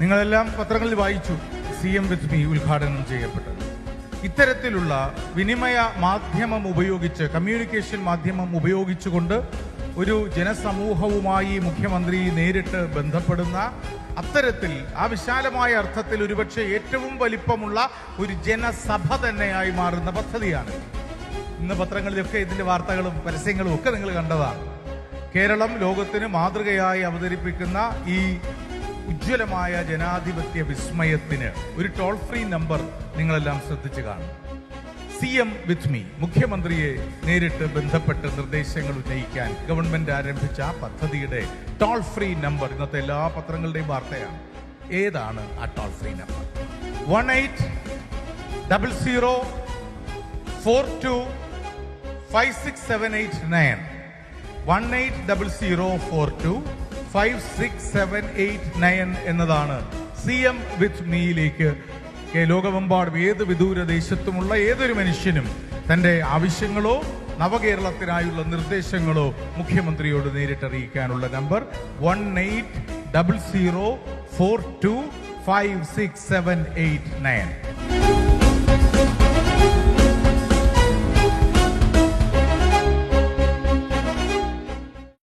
നിങ്ങളെല്ലാം പത്രങ്ങളിൽ വായിച്ചു സി എം വിത്ത് മീ ഉദ്ഘാടനം ചെയ്യപ്പെട്ടത്. ഇത്തരത്തിലുള്ള വിനിമയ മാധ്യമം ഉപയോഗിച്ച് കമ്മ്യൂണിക്കേഷൻ മാധ്യമം ഉപയോഗിച്ചുകൊണ്ട് ഒരു ജനസമൂഹവുമായി മുഖ്യമന്ത്രി നേരിട്ട് ബന്ധപ്പെടുന്ന അത്തരത്തിൽ ആ വിശാലമായ അർത്ഥത്തിൽ ഒരുപക്ഷെ ഏറ്റവും വലിപ്പമുള്ള ഒരു ജനസഭ തന്നെയായി മാറുന്ന പദ്ധതിയാണ്. ഇന്ന് പത്രങ്ങളിലൊക്കെ ഇതിന്റെ വാർത്തകളും പരസ്യങ്ങളും ഒക്കെ നിങ്ങൾ കണ്ടതാണ്. കേരളം ലോകത്തിന് മാതൃകയായി അവതരിപ്പിക്കുന്ന ഈ ഉജ്ജ്വലമായ ജനാധിപത്യ വിസ്മയത്തിന് ഒരു ടോൾ ഫ്രീ നമ്പർ നിങ്ങളെല്ലാം ശ്രദ്ധിച്ചു കാണും സി എം വിത്ത് മീ മുഖ്യമന്ത്രിയെ നേരിട്ട് ബന്ധപ്പെട്ട് നിർദ്ദേശങ്ങൾ ഉന്നയിക്കാൻ ഗവൺമെന്റ് ആരംഭിച്ച ആ പദ്ധതിയുടെ ടോൾ ഫ്രീ നമ്പർ ഇന്നത്തെ എല്ലാ പത്രങ്ങളുടെയും വാർത്തയാണ്. ഏതാണ് ആ toll free number one eight double zero four two five six seven eight nine one eight double zero four two five six seven eight nine എന്നതാണ്. സി എം വിത്ത് മീയിലേക്ക് ലോകമെമ്പാടും ഏത് വിദൂര ദേശത്തുമുള്ള ഏതൊരു മനുഷ്യനും തന്റെ ആവശ്യങ്ങളോ നവകേരളത്തിനായുള്ള നിർദ്ദേശങ്ങളോ മുഖ്യമന്ത്രിയോട് നേരിട്ടറിയിക്കാനുള്ള number one eight double zero four two five six seven eight nine